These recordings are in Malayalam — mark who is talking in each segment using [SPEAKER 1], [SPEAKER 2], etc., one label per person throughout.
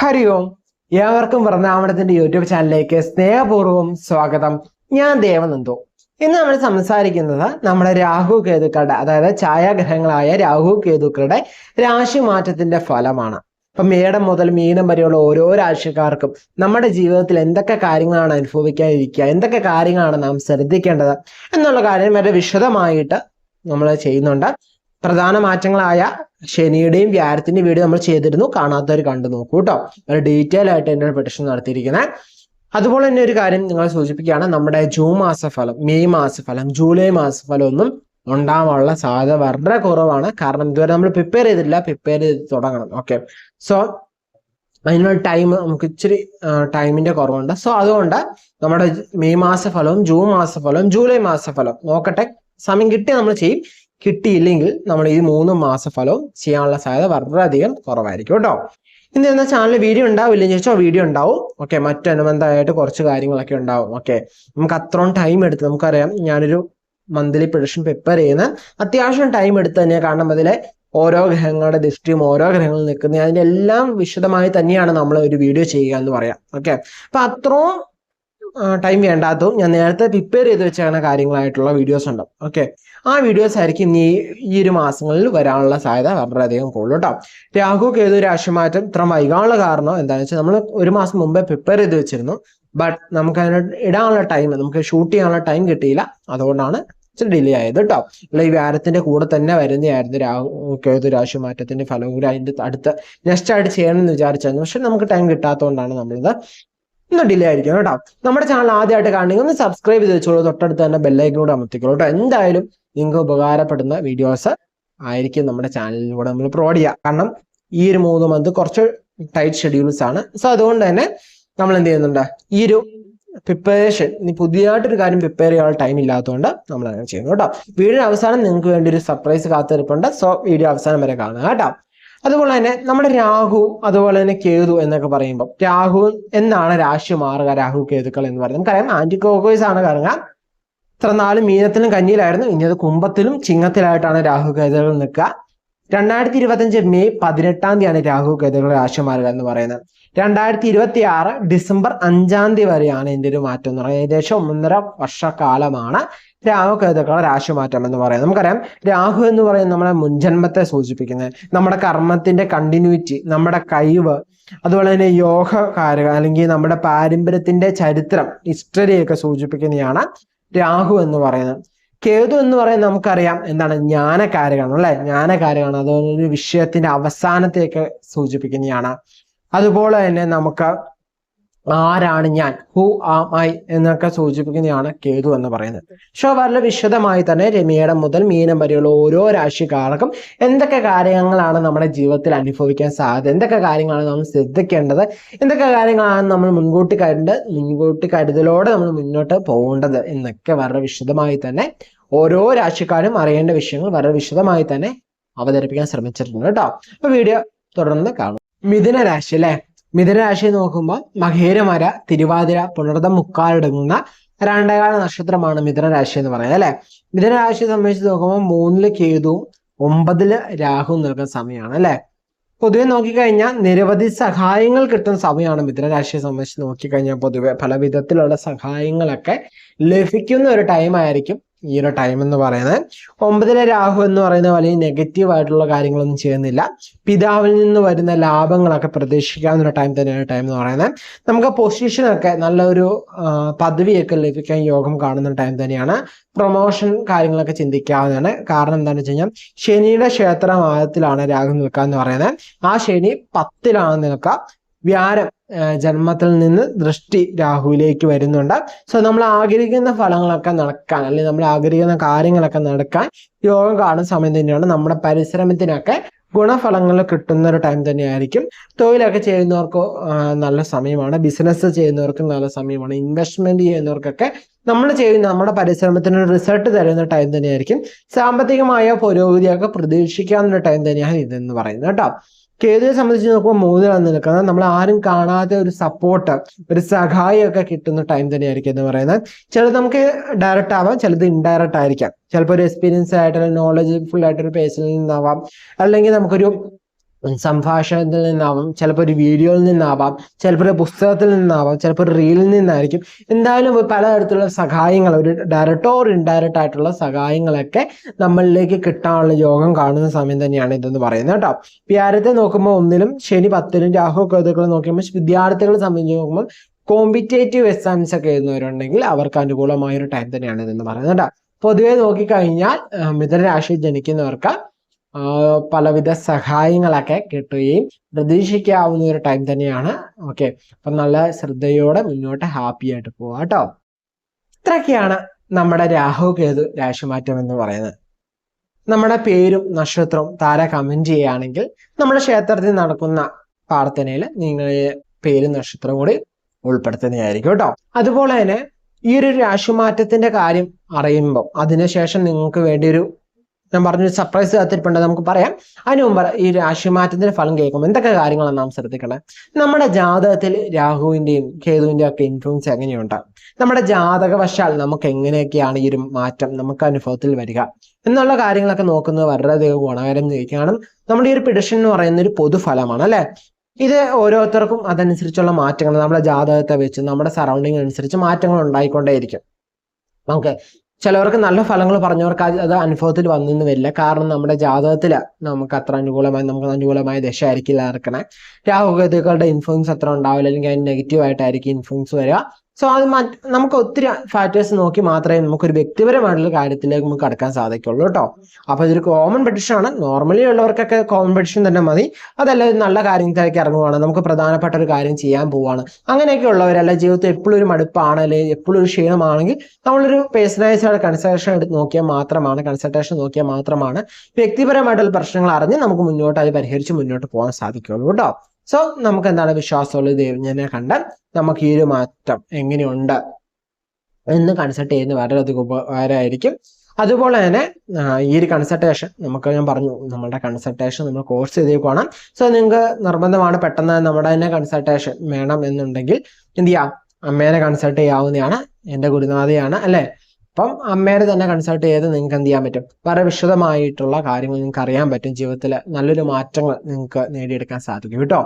[SPEAKER 1] ഹരി ഓം. ഏവർക്കും വൃന്ദാവനത്തിന്റെ യൂട്യൂബ് ചാനലിലേക്ക് സ്നേഹപൂർവം സ്വാഗതം. ഞാൻ ദേവനന്ദു. ഇന്ന് നമ്മൾ സംസാരിക്കുന്നത് നമ്മുടെ രാഹു കേതുക്കളുടെ അതായത് ഛായാഗ്രഹങ്ങളായ രാഹു കേതുക്കളുടെ രാശി മാറ്റത്തിന്റെ ഫലമാണ്. ഇപ്പൊ മേടം മുതൽ മീനം വരെയുള്ള ഓരോ രാശിക്കാർക്കും നമ്മുടെ ജീവിതത്തിൽ എന്തൊക്കെ കാര്യങ്ങളാണ് അനുഭവിക്കാതിരിക്കുക എന്തൊക്കെ കാര്യങ്ങളാണ് നാം ശ്രദ്ധിക്കേണ്ടത് എന്നുള്ള കാര്യം വളരെ വിശദമായിട്ട് നമ്മൾ ചെയ്യുന്നുണ്ട്. പ്രധാന മാറ്റങ്ങളായ ശനിയുടെയും വ്യാഴത്തിന്റെയും വീഡിയോ നമ്മൾ ചെയ്തിരുന്നു. കാണാത്തവർ കണ്ടു നോക്കൂ കേട്ടോ. ഒരു ഡീറ്റെയിൽ ആയിട്ട് എന്റെ പ്രൊഡിക്ഷൻ നടത്തിയിരിക്കുന്നത് അതുപോലെ തന്നെ ഒരു കാര്യം നിങ്ങൾ സൂചിപ്പിക്കുകയാണ്. നമ്മുടെ ജൂൺ മാസഫലം മെയ് മാസഫലം ജൂലൈ മാസഫലം ഒന്നും ഉണ്ടാവാനുള്ള സാധ്യത വളരെ കുറവാണ്. കാരണം ഇതുവരെ നമ്മൾ പ്രിപ്പയർ ചെയ്തിട്ടില്ല. പ്രിപ്പയർ ചെയ്ത് തുടങ്ങണം. ഓക്കെ സോ അതിനുള്ള ടൈം നമുക്ക് ഇച്ചിരി ടൈമിന്റെ കുറവുണ്ട്. സോ അതുകൊണ്ട് നമ്മുടെ മെയ് മാസഫലവും ജൂൺ മാസഫലവും ജൂലൈ മാസഫലം നോക്കട്ടെ. സമയം കിട്ടി നമ്മൾ ചെയ്യും. കിട്ടിയില്ലെങ്കിൽ നമ്മൾ ഈ മൂന്ന് മാസഫലവും ചെയ്യാനുള്ള സാധ്യത വളരെയധികം കുറവായിരിക്കും കേട്ടോ. ഇന്ന് എന്ന ചാനലിൽ വീഡിയോ ഉണ്ടാവില്ലെന്ന് ചോദിച്ചാൽ വീഡിയോ ഉണ്ടാവും. ഓക്കെ മറ്റനുബന്ധമായിട്ട് കുറച്ച് കാര്യങ്ങളൊക്കെ ഉണ്ടാവും. ഓക്കെ നമുക്ക് അത്രയും ടൈം എടുത്ത് നമുക്കറിയാം ഞാനൊരു മന്ത്ലി പ്രഡിഷൻ പ്രിപ്പയർ ചെയ്യുന്ന അത്യാവശ്യം ടൈം എടുത്ത് തന്നെയാണ് കാരണം അതിലെ ഓരോ ഗ്രഹങ്ങളുടെ ദൃഷ്ടിയും ഓരോ ഗ്രഹങ്ങളിൽ നിൽക്കുന്ന അതിന്റെ എല്ലാം വിശദമായി തന്നെയാണ് നമ്മൾ ഒരു വീഡിയോ ചെയ്യുക എന്ന് പറയാം. ഓക്കെ അപ്പൊ അത്രയും ടൈം വേണ്ടാത്തതും ഞാൻ നേരത്തെ പ്രിപ്പയർ ചെയ്ത് വെച്ചാണ് കാര്യങ്ങളായിട്ടുള്ള വീഡിയോസ് ഉണ്ട്. ഓക്കെ ആ വീഡിയോസ് ആയിരിക്കും ഈ ഈ ഒരു മാസങ്ങളിൽ വരാനുള്ള സാധ്യത വളരെയധികം കൂടുതൽ കേട്ടോ. രാഹു കേതു രാശിമാറ്റം ഇത്ര വൈകാനുള്ള കാരണം എന്താണെന്ന് വെച്ചാൽ നമ്മൾ ഒരു മാസം മുമ്പേ പ്രിപ്പയർ ചെയ്ത് വെച്ചിരുന്നു. ബട്ട് നമുക്ക് അതിന് ഇടാനുള്ള ടൈം നമുക്ക് ഷൂട്ട് ചെയ്യാനുള്ള ടൈം കിട്ടിയില്ല. അതുകൊണ്ടാണ് ഡിലേ ആയത് കേട്ടോ. അല്ല ഈ വ്യാരത്തിന്റെ കൂടെ തന്നെ വരുന്നതായിരുന്നു രാഹു കേതു രാശി മാറ്റത്തിന്റെ ഫലം കൂടി അതിന്റെ അടുത്ത് നെക്സ്റ്റ് ആയിട്ട് ചെയ്യണമെന്ന് വിചാരിച്ചായിരുന്നു. പക്ഷെ നമുക്ക് ടൈം കിട്ടാത്തതുകൊണ്ടാണ് നമ്മളിത് ഒന്ന് ഡിലേ ആയിരിക്കും കേട്ടോ. നമ്മുടെ ചാനൽ ആദ്യമായിട്ട് കാണണമെങ്കിൽ ഒന്ന് സബ്സ്ക്രൈബ് ചെയ്ത് വെച്ചോളൂ. തൊട്ടടുത്ത് തന്നെ ബെല്ലൈക്കനോട് അമർത്തിക്കോളൂ കേട്ടോ. എന്തായാലും നിങ്ങൾക്ക് ഉപകാരപ്പെടുന്ന വീഡിയോസ് ആയിരിക്കും നമ്മുടെ ചാനലിലൂടെ നമ്മൾ പ്രൊവൈഡ് ചെയ്യുക. കാരണം ഈ ഒരു മൂന്ന് മന്ത് കുറച്ച് ടൈറ്റ് ഷെഡ്യൂൾസ് ആണ്. സോ അതുകൊണ്ട് തന്നെ നമ്മൾ എന്ത് ചെയ്യുന്നുണ്ട്? ഈ ഒരു പ്രിപ്പറേഷൻ ഇനി പുതിയതായിട്ടൊരു കാര്യം പ്രിപ്പയർ ചെയ്യാനുള്ള ടൈം ഇല്ലാത്തതുകൊണ്ട് നമ്മൾ അങ്ങനെ ചെയ്യുന്നു കേട്ടോ. വീഡിയോ അവസാനം നിങ്ങൾക്ക് വേണ്ടി ഒരു സർപ്രൈസ് കാത്തിരിപ്പുണ്ട്. സോ വീഡിയോ അവസാനം വരെ കാണുക കേട്ടോ. അതുപോലെ തന്നെ നമ്മുടെ രാഹു അതുപോലെ തന്നെ കേതു എന്നൊക്കെ പറയുമ്പോൾ രാഹു എന്നാണ് രാശി മാറുക രാഹു കേതുക്കൾ എന്ന് പറയുന്നത്. നമുക്കറിയാം ആന്റി കോക്കോയ്സ് ആണ് കറങ്ങുക. ഇത്ര നാല് മീനത്തിലും കഞ്ഞിയിലായിരുന്നു ഇനി അത് കുംഭത്തിലും ചിങ്ങത്തിലായിട്ടാണ് രാഹു കേതുകൾ നിൽക്കുക. രണ്ടായിരത്തി ഇരുപത്തഞ്ച് മെയ് പതിനെട്ടാം തീയതിയാണ് രാഹു കേതുകൾ രാശി മാറുക എന്ന് പറയുന്നത്. രണ്ടായിരത്തി ഇരുപത്തി ആറ് ഡിസംബർ അഞ്ചാം തീയതി വരെയാണ് ഇതിന്റെ ഒരു മാറ്റം എന്ന് പറയുന്നത്. ഏകദേശം ഒന്നര വർഷക്കാലമാണ് രാഹു കേതുക്കളുടെ രാശിമാറ്റം എന്ന് പറയുന്നത്. നമുക്കറിയാം രാഹു എന്ന് പറയുന്നത് നമ്മുടെ മുൻജന്മത്തെ സൂചിപ്പിക്കുന്നത്. നമ്മുടെ കർമ്മത്തിന്റെ കണ്ടിന്യൂറ്റി നമ്മുടെ കഴിവ് അതുപോലെ തന്നെ യോഗ കാര്യങ്ങൾ അല്ലെങ്കിൽ നമ്മുടെ പാരമ്പര്യത്തിന്റെ ചരിത്രം ഹിസ്റ്ററിയൊക്കെ സൂചിപ്പിക്കുന്നതാണ് രാഹു എന്ന് പറയുന്നത്. കേതു എന്ന് പറയുന്നത് നമുക്കറിയാം എന്താണ്? ജ്ഞാനകാരകാണ് അല്ലെ? ജ്ഞാനകാരകാണ് അതുപോലെ ഒരു വിഷയത്തിന്റെ അവസാനത്തെയൊക്കെ സൂചിപ്പിക്കുന്നതാണ്. അതുപോലെ തന്നെ നമുക്ക് ആരാണ് ഞാൻ? ഹു ആം ഐ എന്നൊക്കെ സൂചിപ്പിക്കുന്നതാണ് കേതു എന്ന് പറയുന്നത്. ഷോ വളരെ വിശദമായി തന്നെ രമിയുടെ മുതൽ മീനം വരെയുള്ള ഓരോ രാശിക്കാർക്കും എന്തൊക്കെ കാര്യങ്ങളാണ് നമ്മുടെ ജീവിതത്തിൽ അനുഭവിക്കാൻ സാധ്യത? എന്തൊക്കെ കാര്യങ്ങളാണ് നമ്മൾ ശ്രദ്ധിക്കേണ്ടത്? എന്തൊക്കെ കാര്യങ്ങളാണ് നമ്മൾ മുൻകൂട്ടി കണ്ട് മുൻകൂട്ടി കരുതലോടെ നമ്മൾ മുന്നോട്ട് പോകേണ്ടത്? എന്നൊക്കെ വളരെ വിശദമായി തന്നെ ഓരോ രാശിക്കാരും അറിയേണ്ട വിഷയങ്ങൾ വളരെ വിശദമായി തന്നെ അവതരിപ്പിക്കാൻ ശ്രമിച്ചിട്ടുണ്ട് കേട്ടോ. അപ്പൊ വീഡിയോ തുടർന്ന് കാണും. മിഥുന രാശി അല്ലെ? മിഥുനരാശി നോക്കുമ്പോൾ മഹേരമര തിരുവാതിര പുണർദം മുക്കാലടങ്ങുന്ന രണ്ടേകാല നക്ഷത്രമാണ് മിഥുനരാശി എന്ന് പറയുന്നത് അല്ലെ? മിഥുനരാശിയെ സംബന്ധിച്ച് നോക്കുമ്പോൾ മൂന്നിൽ കേതുവും ഒമ്പതിൽ രാഹു നിൽക്കുന്ന സമയമാണ് അല്ലെ? പൊതുവെ നോക്കിക്കഴിഞ്ഞാൽ നിരവധി സഹായങ്ങൾ കിട്ടുന്ന സമയമാണ് മിഥുനരാശിയെ സംബന്ധിച്ച് നോക്കിക്കഴിഞ്ഞാൽ പൊതുവെ പല വിധത്തിലുള്ള സഹായങ്ങളൊക്കെ ലഭിക്കുന്ന ഒരു ടൈം ആയിരിക്കും ഈ ഒരു ടൈം എന്ന് പറയുന്നത്. ഒമ്പതിലെ രാഹു എന്ന് പറയുന്ന വലിയ നെഗറ്റീവ് ആയിട്ടുള്ള കാര്യങ്ങളൊന്നും ചെയ്യുന്നില്ല. പിതാവിൽ നിന്ന് വരുന്ന ലാഭങ്ങളൊക്കെ പ്രതീക്ഷിക്കാവുന്ന ടൈം തന്നെയാണ് ടൈം എന്ന് പറയുന്നത്. നമുക്ക് പൊസിഷനൊക്കെ നല്ലൊരു പദവിയൊക്കെ ലഭിക്കാൻ യോഗം കാണുന്ന ടൈം തന്നെയാണ്. പ്രൊമോഷൻ കാര്യങ്ങളൊക്കെ ചിന്തിക്കാവുന്നതാണ്. കാരണം എന്താണെന്ന് വെച്ച് കഴിഞ്ഞാൽ ശനിയുടെ ക്ഷേത്രമായത്തിലാണ് രാഹു നിൽക്കുക എന്ന് പറയുന്നത്. ആ ശനി പത്തിലാണ് നിൽക്കുക. വ്യാരം ജന്മത്തിൽ നിന്ന് ദൃഷ്ടി രാഹുവിലേക്ക് വരുന്നുണ്ട്. സോ നമ്മൾ ആഗ്രഹിക്കുന്ന ഫലങ്ങളൊക്കെ നടക്കാൻ അല്ലെങ്കിൽ നമ്മൾ ആഗ്രഹിക്കുന്ന കാര്യങ്ങളൊക്കെ നടക്കാൻ യോഗം കാണുന്ന സമയം തന്നെയാണ്. നമ്മുടെ പരിശ്രമത്തിനൊക്കെ ഗുണഫലങ്ങൾ കിട്ടുന്ന ഒരു ടൈം തന്നെയായിരിക്കും. തൊഴിലൊക്കെ ചെയ്യുന്നവർക്ക് നല്ല സമയമാണ്. ബിസിനസ് ചെയ്യുന്നവർക്ക് നല്ല സമയമാണ്. ഇൻവെസ്റ്റ്മെന്റ് ചെയ്യുന്നവർക്കൊക്കെ നമ്മൾ ചെയ്യുന്ന നമ്മുടെ പരിശ്രമത്തിന് റിസൾട്ട് തരുന്ന ടൈം തന്നെയായിരിക്കും. സാമ്പത്തികമായ പുരോഗതിയൊക്കെ പ്രതീക്ഷിക്കാവുന്ന ടൈം തന്നെയാണ് ഇതെന്ന് പറയുന്നത് കേട്ടോ. കേതുവിനെ സംബന്ധിച്ച് നോക്കുമ്പോൾ മൂന്നിലാണ് നിൽക്കുന്നത് നമ്മൾ ആരും കാണാതെ ഒരു സപ്പോർട്ട് ഒരു സഹായമൊക്കെ കിട്ടുന്ന ടൈം തന്നെയായിരിക്കും എന്ന് പറയുന്നത്. ചിലത് നമുക്ക് ഡയറക്റ്റ് ആവാം ചിലത് ഇൻഡയറക്റ്റ് ആയിരിക്കാം. ചിലപ്പോൾ ഒരു എക്സ്പീരിയൻസ് ആയിട്ടുള്ള നോളജ്ഫുൾ ആയിട്ടൊരു പേഴ്സണിൽ നിന്നാവാം. അല്ലെങ്കിൽ നമുക്കൊരു സംഭാഷണത്തിൽ നിന്നാവാം ചിലപ്പോൾ ഒരു വീഡിയോയിൽ നിന്നാവാം ചിലപ്പോൾ ഒരു പുസ്തകത്തിൽ നിന്നാവാം ചിലപ്പോൾ ഒരു റീലിൽ നിന്നായിരിക്കും. എന്തായാലും പലതരത്തിലുള്ള സഹായങ്ങൾ ഒരു ഡയറക്റ്റ് ഓർ ഇൻഡയറക്റ്റ് ആയിട്ടുള്ള സഹായങ്ങളൊക്കെ നമ്മളിലേക്ക് കിട്ടാനുള്ള യോഗം കാണുന്ന സമയം തന്നെയാണ് ഇതെന്ന് പറയുന്നത് കേട്ടോ. വ്യാരത്തെ നോക്കുമ്പോൾ ഒന്നിലും ശനി പത്തിലും രാഹു കേതുക്കൾ നോക്കുമ്പോൾ വിദ്യാർത്ഥികളെ സംബന്ധിച്ച് നോക്കുമ്പോൾ കോമ്പറ്റേറ്റീവ് എക്സാംസ് ഒക്കെ എഴുതുന്നവരുണ്ടെങ്കിൽ അവർക്ക് അനുകൂലമായ ഒരു ടൈം തന്നെയാണ് ഇതെന്ന് പറയുന്നത് കേട്ടോ. പൊതുവെ നോക്കിക്കഴിഞ്ഞാൽ മിഥുനരാശിയിൽ ജനിക്കുന്നവർക്ക് പലവിധ സഹായങ്ങളൊക്കെ കിട്ടുകയും പ്രതീക്ഷിക്കാവുന്ന ഒരു ടൈം തന്നെയാണ്. ഓക്കെ അപ്പം നല്ല ശ്രദ്ധയോടെ മുന്നോട്ട് ഹാപ്പി ആയിട്ട് പോവാം കേട്ടോ. ഇത്രയൊക്കെയാണ് നമ്മുടെ രാഹു കേതു രാശിമാറ്റം എന്ന് പറയുന്നത്. നമ്മുടെ പേരും നക്ഷത്രവും താര കമന്റ് ചെയ്യുകയാണെങ്കിൽ നമ്മുടെ ക്ഷേത്രത്തിൽ നടക്കുന്ന പ്രാർത്ഥനയിൽ നിങ്ങളുടെ പേരും നക്ഷത്രവും കൂടി ഉൾപ്പെടുത്തുന്നതായിരിക്കും കേട്ടോ. അതുപോലെ തന്നെ ഈ ഒരു രാശിമാറ്റത്തിന്റെ കാര്യം അറിയുമ്പോൾ അതിനുശേഷം നിങ്ങൾക്ക് വേണ്ടി ഒരു ഞാൻ പറഞ്ഞൊരു സർപ്രൈസ് കാത്തിരിപ്പുണ്ട്. നമുക്ക് പറയാം. അതിന് മുമ്പ് ഈ രാശിമാറ്റത്തിന്റെ ഫലം കേൾക്കുമ്പോൾ എന്തൊക്കെ കാര്യങ്ങളാണ് നാം ശ്രദ്ധിക്കണം നമ്മുടെ ജാതകത്തിൽ രാഹുവിന്റെയും കേതുവിന്റെയും ഒക്കെ ഇൻഫ്ലുവൻസ് എങ്ങനെയുണ്ട്? നമ്മുടെ ജാതകവശാൽ നമുക്ക് എങ്ങനെയൊക്കെയാണ് ഈ ഒരു മാറ്റം നമുക്ക് അനുഭവത്തിൽ വരിക? എന്നുള്ള കാര്യങ്ങളൊക്കെ നോക്കുന്നത് വളരെയധികം ഗുണകരം ചോദിക്കുകയാണ് നമ്മുടെ ഈ ഒരു പിടിഷൻ എന്ന് പറയുന്ന ഒരു പൊതുഫലമാണ് അല്ലെ? ഇത് ഓരോരുത്തർക്കും അതനുസരിച്ചുള്ള മാറ്റങ്ങൾ നമ്മുടെ ജാതകത്തെ വെച്ച് നമ്മുടെ സറൗണ്ടിങ് അനുസരിച്ച് മാറ്റങ്ങൾ ഉണ്ടായിക്കൊണ്ടേയിരിക്കും. ഓക്കെ ചിലവർക്ക് നല്ല ഫലങ്ങൾ പറഞ്ഞവർക്ക് അത് അനുഭവത്തിൽ വന്നെന്ന് വരില്ല. കാരണം നമ്മുടെ ജാതകത്തിൽ നമുക്ക് അത്ര അനുകൂലമായി നമുക്ക് അനുകൂലമായ ദശ ആയിരിക്കില്ല നടക്കണേ. രാഹുഗതികളുടെ ഇൻഫ്ലുവൻസ് അത്ര ഉണ്ടാവില്ല. അല്ലെങ്കിൽ അതിന് നെഗറ്റീവ് ആയിട്ടായിരിക്കും ഇൻഫ്ലുവൻസ് വരിക. സോ അത് നമുക്ക് ഒത്തിരി ഫാക്ടേഴ്സ് നോക്കി മാത്രമേ നമുക്കൊരു വ്യക്തിപരമായിട്ടുള്ള കാര്യത്തിലേക്ക് നമുക്ക് കടക്കാൻ സാധിക്കുള്ളൂ കേട്ടോ അപ്പൊ ഇതൊരു കോമൺ പെഡിഷൻ ആണ്. നോർമലി ഉള്ളവർക്കൊക്കെ കോമൺ പെഡിഷൻ തന്നെ മതി. അതല്ല നല്ല കാര്യത്തിലേക്ക് ഇറങ്ങുവാണ്. നമുക്ക് പ്രധാനപ്പെട്ട ഒരു കാര്യം ചെയ്യാൻ പോവാണ്. അങ്ങനെയൊക്കെ ഉള്ളവരല്ല ജീവിതത്തിൽ എപ്പോഴും ഒരു മടുപ്പാണ് അല്ലെങ്കിൽ എപ്പോഴും ഒരു ക്ഷീണമാണെങ്കിൽ നമ്മളൊരു പേഴ്സണലൈസ്ഡ് കൺസൾട്ടേഷൻ എടുത്ത് നോക്കിയാൽ മാത്രമാണ് കൺസൾട്ടേഷൻ നോക്കിയാൽ മാത്രമാണ് വ്യക്തിപരമായിട്ടുള്ള പ്രശ്നങ്ങൾ അറിഞ്ഞ് നമുക്ക് മുന്നോട്ട് അത് പരിഹരിച്ച് മുന്നോട്ട് പോകാൻ സാധിക്കുള്ളൂ കേട്ടോ സോ നമുക്ക് എന്താണ് വിശ്വാസമുള്ള ദൈവജ്ഞനെ കണ്ട് നമുക്ക് ഈ ഒരു മാറ്റം എങ്ങനെയുണ്ട് എന്ന് കൺസൾട്ട് ചെയ്യുന്ന വളരെയധികം ഉപകാരമായിരിക്കും. അതുപോലെ തന്നെ ഈ ഒരു കൺസൾട്ടേഷൻ നമുക്ക് ഞാൻ പറഞ്ഞു നമ്മുടെ കൺസൾട്ടേഷൻ നമ്മൾ കോഴ്സ് ചെയ്തേക്കുവാണ്. സോ നിങ്ങൾക്ക് നിർബന്ധമാണ് പെട്ടെന്ന് നമ്മുടെ തന്നെ കൺസൾട്ടേഷൻ വേണം എന്നുണ്ടെങ്കിൽ എന്ത് ചെയ്യാം? അമ്മേനെ കൺസൾട്ട് ചെയ്യാവുന്നതാണ് എന്റെ ഗുരുനാഥയാണ് അല്ലേ? അപ്പം അമ്മേനെ തന്നെ കൺസൾട്ട് ചെയ്ത് നിങ്ങൾക്ക് എന്ത് ചെയ്യാൻ പറ്റും? വളരെ വിശദമായിട്ടുള്ള കാര്യങ്ങൾ നിങ്ങൾക്ക് അറിയാൻ പറ്റും. ജീവിതത്തിൽ നല്ലൊരു മാറ്റങ്ങൾ നിങ്ങൾക്ക് നേടിയെടുക്കാൻ സാധിക്കും കേട്ടോ.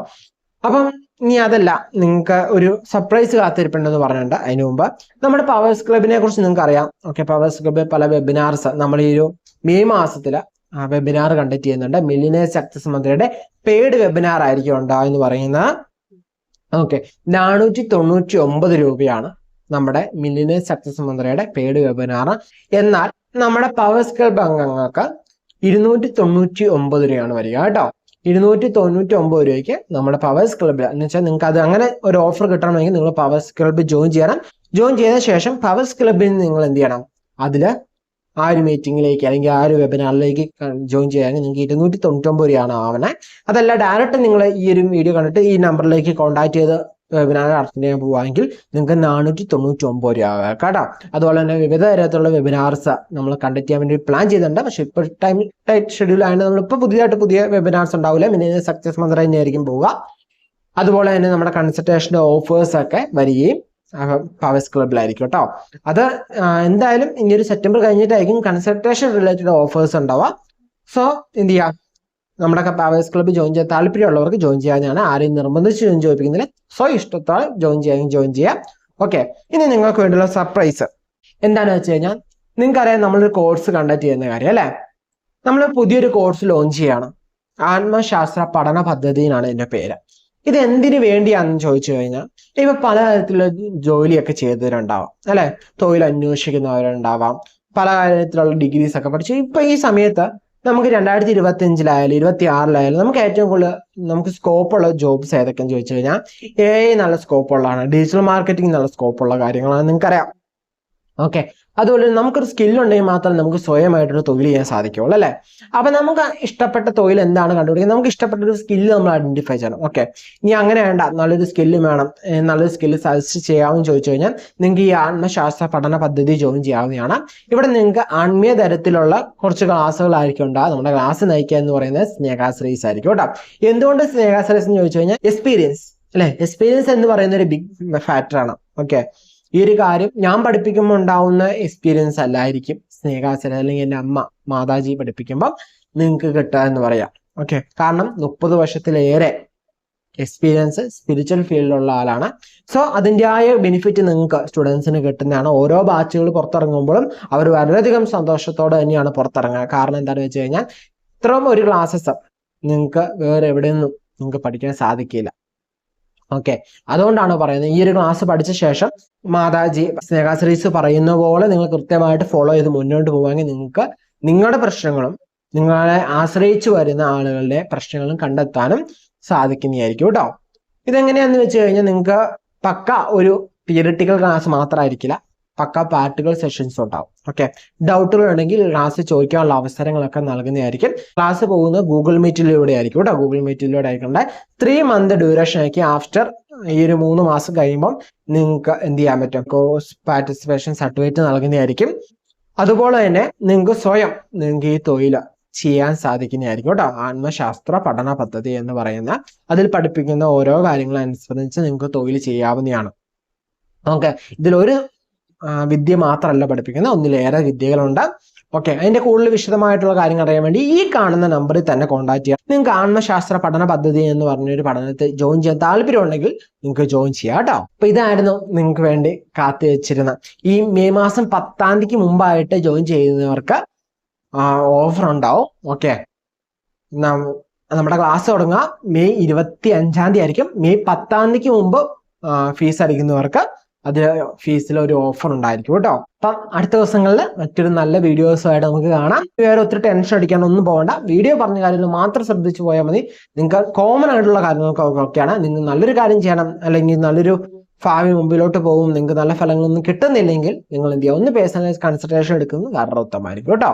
[SPEAKER 1] അപ്പം ഇനി അതല്ല നിങ്ങൾക്ക് ഒരു സർപ്രൈസ് കാത്തിരിപ്പുണ്ടെന്ന് പറഞ്ഞിട്ടുണ്ട്. അതിന് മുമ്പ് നമ്മുടെ പവേഴ്സ് ക്ലബിനെ കുറിച്ച് നിങ്ങൾക്ക് അറിയാം. ഓക്കെ പവേഴ്സ് ക്ലബ് പല വെബിനാർസ് നമ്മൾ ഈ ഒരു മെയ് മാസത്തിൽ വെബിനാർ കണ്ടക്ട് ചെയ്യുന്നുണ്ട്. മില്ലിനേഴ്സ് സക്സസ് മന്ത്രിയുടെ പെയ്ഡ് വെബിനാർ ആയിരിക്കും എന്ന് പറയുന്നത്. ഓക്കെ നാനൂറ്റി തൊണ്ണൂറ്റി ഒമ്പത് രൂപയാണ് നമ്മുടെ മില്ലിനേഴ്സ് സക്സസ് മന്ത്രിയുടെ പെയ്ഡ് വെബിനാർ എന്നാൽ നമ്മുടെ പവേഴ്സ് ക്ലബ് അംഗങ്ങൾക്ക് ഇരുന്നൂറ്റി തൊണ്ണൂറ്റി ഒമ്പത് രൂപയാണ് വരിക കേട്ടോ. ഇരുന്നൂറ്റി തൊണ്ണൂറ്റി ഒമ്പത് രൂപയ്ക്ക് നമ്മുടെ പവേഴ്സ് ക്ലബ്ബിൽ എന്ന് വെച്ചാൽ നിങ്ങൾക്ക് അത് അങ്ങനെ ഒരു ഓഫർ കിട്ടണമെങ്കിൽ നിങ്ങൾ പവേഴ്സ് ക്ലബ് ജോയിൻ ചെയ്യണം. ജോയിൻ ചെയ്ത ശേഷം പവേഴ്സ് ക്ലബ്ബിൽ നിങ്ങൾ എന്ത് ചെയ്യണം? അതിൽ ആ ഒരു മീറ്റിംഗിലേക്ക് അല്ലെങ്കിൽ ആ ഒരു വെബിനാറിലേക്ക് ജോയിൻ ചെയ്യാൻ നിങ്ങൾക്ക് ഇരുന്നൂറ്റി തൊണ്ണൂറ്റൊമ്പത് രൂപയാണ് ആവണേ. അതല്ല ഡയറക്റ്റ് നിങ്ങൾ ഈ ഒരു വീഡിയോ കണ്ടിട്ട് ഈ നമ്പറിലേക്ക് കോൺടാക്ട് ചെയ്ത് വെബിനാർ അറ്റൻഡ് ചെയ്യാൻ പോവുകയാണെങ്കിൽ നിങ്ങൾക്ക് നാനൂറ്റി തൊണ്ണൂറ്റി ഒമ്പത് രൂപ കേട്ടോ. അതുപോലെ തന്നെ വിവിധ തരത്തിലുള്ള വെബിനാർസ് നമ്മൾ കണ്ടക്ട് ചെയ്യാൻ വേണ്ടി പ്ലാൻ ചെയ്തിട്ടുണ്ട്. പക്ഷേ ഇപ്പോൾ ടൈം ടൈറ്റ് ഷെഡ്യൂൾ ആയതുകൊണ്ട് നമ്മളിപ്പോൾ പുതിയതായിട്ട് പുതിയ വെബിനാർസ് ഉണ്ടാവില്ല. പിന്നെ സക്സസ് മന്ത്ര തന്നെയായിരിക്കും പോവുക. അതുപോലെ തന്നെ നമ്മുടെ കൺസൾട്ടേഷന്റെ ഓഫേഴ്സ് ഒക്കെ വരികയും പവേഴ്സ് ക്ലബിലായിരിക്കും കേട്ടോ. അത് എന്തായാലും ഇനി ഒരു സെപ്റ്റംബർ കഴിഞ്ഞിട്ടായിരിക്കും കൺസൾട്ടേഷൻ റിലേറ്റഡ് ഓഫേഴ്സ് ഉണ്ടാവുക. സോ എന്ത് ചെയ്യാം? നമ്മുടെ പവേഴ്സ് ക്ലബ്ബ് ജോയിൻ ചെയ്യാൻ താല്പര്യമുള്ളവർക്ക് ജോയിൻ ചെയ്യാനാണ് ആരെയും നിർബന്ധിച്ച് ജോയിൻ ചെയ്യിപ്പിക്കുന്നില്ല. സോ ഇഷ്ടത്തോടെ ജോയിൻ ചെയ്യാൻ ജോയിൻ ചെയ്യാം. ഓക്കെ ഇനി നിങ്ങൾക്ക് വേണ്ടിയുള്ള സർപ്രൈസ് എന്താണെന്ന് വെച്ച് കഴിഞ്ഞാൽ നിങ്ങൾക്കറിയാം നമ്മളൊരു കോഴ്സ് കണ്ടക്ട് ചെയ്യുന്ന കാര്യം അല്ലേ? നമ്മൾ പുതിയൊരു കോഴ്സ് ലോഞ്ച് ചെയ്യണം. ആത്മശാസ്ത്ര പഠന പദ്ധതി എന്നാണ് എന്റെ പേര്. ഇത് എന്തിനു വേണ്ടിയാണെന്ന് ചോദിച്ചു കഴിഞ്ഞാൽ ഇപ്പൊ പലതരത്തിലുള്ള ജോലിയൊക്കെ ചെയ്തവരുണ്ടാവാം അല്ലെ? തൊഴിൽ അന്വേഷിക്കുന്നവരുണ്ടാവാം പല തരത്തിലുള്ള ഡിഗ്രീസ് ഒക്കെ പഠിച്ചു ഇപ്പൊ ഈ സമയത്ത് നമുക്ക് രണ്ടായിരത്തി ഇരുപത്തി അഞ്ചിലായാലും ഇരുപത്തി ആറിലായാലും നമുക്ക് ഏറ്റവും കൂടുതൽ നമുക്ക് സ്കോപ്പുള്ള ജോബ്സ് ഏതൊക്കെയെന്ന് ചോദിച്ചു കഴിഞ്ഞാൽ എ നല്ല സ്കോപ്പുള്ളതാണ് ഡിജിറ്റൽ മാർക്കറ്റിംഗ് നല്ല സ്കോപ്പുള്ള കാര്യങ്ങളാണ്. നിങ്ങൾക്കറിയാം. ഓക്കെ അതുപോലെ നമുക്കൊരു സ്കില്ലുണ്ടെങ്കിൽ മാത്രമേ നമുക്ക് സ്വയമായിട്ടൊരു തൊഴിൽ ചെയ്യാൻ സാധിക്കുള്ളൂ അല്ലേ? അപ്പൊ നമുക്ക് ഇഷ്ടപ്പെട്ട തൊഴിൽ എന്താണ് കണ്ടുപിടിക്കുക? നമുക്ക് ഇഷ്ടപ്പെട്ട ഒരു സ്കില്ല് നമ്മൾ ഐഡന്റിഫൈ ചെയ്യണം. ഓക്കെ ഇനി അങ്ങനെ വേണ്ട. നല്ലൊരു സ്കില്ല് വേണം. നല്ലൊരു സ്കില്ല് സജസ്റ്റ് ചെയ്യാമെന്ന് ചോദിച്ചു കഴിഞ്ഞാൽ നിങ്ങൾക്ക് ഈ ആത്മശാസ്ത്ര പഠന പദ്ധതി ജോയിൻ ചെയ്യാവുന്നതാണ്. ഇവിടെ നിങ്ങൾക്ക് ആത്മീയ തരത്തിലുള്ള കുറച്ച് ക്ലാസ്സുകളായിരിക്കും ഉണ്ടാകുക നമ്മുടെ ക്ലാസ് നയിക്കുക എന്ന് പറയുന്നത് സ്നേഹാശ്രീസ് ആയിരിക്കും കേട്ടോ. എന്തുകൊണ്ട് സ്നേഹാശ്രീസ് എന്ന് ചോദിച്ചു കഴിഞ്ഞാൽ എക്സ്പീരിയൻസ് അല്ലെ? എക്സ്പീരിയൻസ് എന്ന് പറയുന്ന ഒരു ബിഗ് ഫാക്ടറാണ് ഓക്കെ ഈ ഒരു കാര്യം ഞാൻ പഠിപ്പിക്കുമ്പോൾ ഉണ്ടാവുന്ന എക്സ്പീരിയൻസ് അല്ലായിരിക്കും. സ്നേഹാസന അല്ലെങ്കിൽ എന്റെ അമ്മ മാതാജി പഠിപ്പിക്കുമ്പോൾ നിങ്ങൾക്ക് കിട്ടുക എന്ന് പറയാം. ഓക്കെ കാരണം മുപ്പത് വർഷത്തിലേറെ എക്സ്പീരിയൻസ് സ്പിരിച്വൽ ഫീൽഡിലുള്ള ആളാണ്. സോ അതിന്റെതായ ബെനിഫിറ്റ് നിങ്ങൾക്ക് സ്റ്റുഡൻസിന് കിട്ടുന്നതാണ്. ഓരോ ബാച്ചുകൾ പുറത്തിറങ്ങുമ്പോഴും അവർ വളരെയധികം സന്തോഷത്തോടെ തന്നെയാണ് പുറത്തിറങ്ങുക. കാരണം എന്താണെന്ന് വെച്ച് കഴിഞ്ഞാൽ ഇത്രയും ഒരു ക്ലാസ്സസ് നിങ്ങൾക്ക് വേറെ എവിടെ നിന്നും നിങ്ങൾക്ക് പഠിക്കാൻ സാധിക്കില്ല. ഓക്കെ അതുകൊണ്ടാണ് പറയുന്നത്. ഈ ഒരു ക്ലാസ് പഠിച്ച ശേഷം മാതാജി സ്നേഹാശ്രീസ് പറയുന്ന പോലെ നിങ്ങൾ കൃത്യമായിട്ട് ഫോളോ ചെയ്ത് മുന്നോട്ട് പോവാമെങ്കിൽ നിങ്ങൾക്ക് നിങ്ങളുടെ പ്രശ്നങ്ങളും നിങ്ങളെ ആശ്രയിച്ചു വരുന്ന ആളുകളുടെ പ്രശ്നങ്ങളും കണ്ടെത്താനും സാധിക്കുന്നതായിരിക്കും കേട്ടോ. ഇതെങ്ങനെയാന്ന് വെച്ച് കഴിഞ്ഞാൽ നിങ്ങൾക്ക് പക്ക ഒരു തിയറിറ്റിക്കൽ ക്ലാസ് മാത്രമായിരിക്കില്ല. പക്ക പാർട്ടിക്കൽ സെഷൻസ് ഉണ്ടാവും. ഓക്കെ ഡൗട്ടുകൾ ഉണ്ടെങ്കിൽ ക്ലാസ് ചോദിക്കാനുള്ള അവസരങ്ങളൊക്കെ നൽകുന്നതായിരിക്കും. ക്ലാസ് പോകുന്നത് ഗൂഗിൾ മീറ്റിലൂടെ ആയിരിക്കും കേട്ടോ. ഗൂഗിൾ മീറ്റിലൂടെ ആയിക്കൊണ്ട് ത്രീ മന്ത് ഡ്യൂറേഷൻ ആക്കി ആഫ്റ്റർ ഈ ഒരു മൂന്ന് മാസം കഴിയുമ്പം നിങ്ങൾക്ക് എന്ത് ചെയ്യാൻ പറ്റും? കോഴ്സ് പാർട്ടിസിപ്പേഷൻ സർട്ടിഫിക്കറ്റ് നൽകുന്നതായിരിക്കും. അതുപോലെ തന്നെ നിങ്ങൾക്ക് സ്വയം നിങ്ങൾക്ക് ഈ തൊഴിൽ ചെയ്യാൻ സാധിക്കുന്നതായിരിക്കും കേട്ടോ. ആത്മശാസ്ത്ര പഠന പദ്ധതി എന്ന് പറയുന്ന അതിൽ പഠിപ്പിക്കുന്ന ഓരോ കാര്യങ്ങളും അനുസരിച്ച് നിങ്ങൾക്ക് തൊഴിൽ ചെയ്യാവുന്നതാണ്. ഓക്കെ ഇതിലൊരു വിദ്യ മാത്രമല്ല പഠിപ്പിക്കുന്നത്. ഒന്നിലേറെ വിദ്യകളുണ്ട്. ഓക്കെ അതിന്റെ കൂടുതൽ വിശദമായിട്ടുള്ള കാര്യങ്ങൾ അറിയാൻ വേണ്ടി ഈ കാണുന്ന നമ്പറിൽ തന്നെ കോൺടാക്ട് ചെയ്യാം. നിങ്ങൾക്ക് ശാസ്ത്ര പഠന പദ്ധതി എന്ന് പറഞ്ഞൊരു പഠനത്തിൽ ജോയിൻ ചെയ്യാൻ താല്പര്യമുണ്ടെങ്കിൽ നിങ്ങൾക്ക് ജോയിൻ ചെയ്യാം കേട്ടോ. അപ്പൊ ഇതായിരുന്നു നിങ്ങൾക്ക് വേണ്ടി കാത്തു വെച്ചിരുന്ന. ഈ മെയ് മാസം പത്താം തീയതിക്ക് മുമ്പായിട്ട് ജോയിൻ ചെയ്യുന്നവർക്ക് ഓഫർ ഉണ്ടാവും. ഓക്കെ നമ്മുടെ ക്ലാസ് തുടങ്ങുക മെയ് ഇരുപത്തി അഞ്ചാം തീയതി ആയിരിക്കും. മെയ് പത്താം തീയതിക്ക് മുമ്പ് ഫീസ് അടിക്കുന്നവർക്ക് അത് ഫീസിൽ ഒരു ഓഫർ ഉണ്ടായിരിക്കും കേട്ടോ. അപ്പം അടുത്ത ദിവസങ്ങളിൽ മറ്റൊരു നല്ല വീഡിയോസുമായിട്ട് നമുക്ക് കാണാം. വേറെ ഒത്തിരി ടെൻഷൻ അടിക്കാൻ ഒന്നും പോകണ്ട. വീഡിയോ പറഞ്ഞ കാര്യങ്ങൾ മാത്രം ശ്രദ്ധിച്ചു പോയാൽ മതി. നിങ്ങൾക്ക് കോമൺ ആയിട്ടുള്ള കാര്യങ്ങൾക്കൊക്കെയാണ് നിങ്ങൾ നല്ലൊരു കാര്യം ചെയ്യണം. അല്ലെങ്കിൽ നല്ലൊരു ഭാവി മുമ്പിലോട്ട് പോകും. നിങ്ങൾക്ക് നല്ല ഫലങ്ങളൊന്നും കിട്ടുന്നില്ലെങ്കിൽ നിങ്ങൾ എന്ത് ചെയ്യുക? ഒന്ന് പേഴ്സണലൈസ് കൺസൾട്ടേഷൻ എടുക്കുന്നത് വളരെ ഉത്തമമായിരിക്കും കേട്ടോ.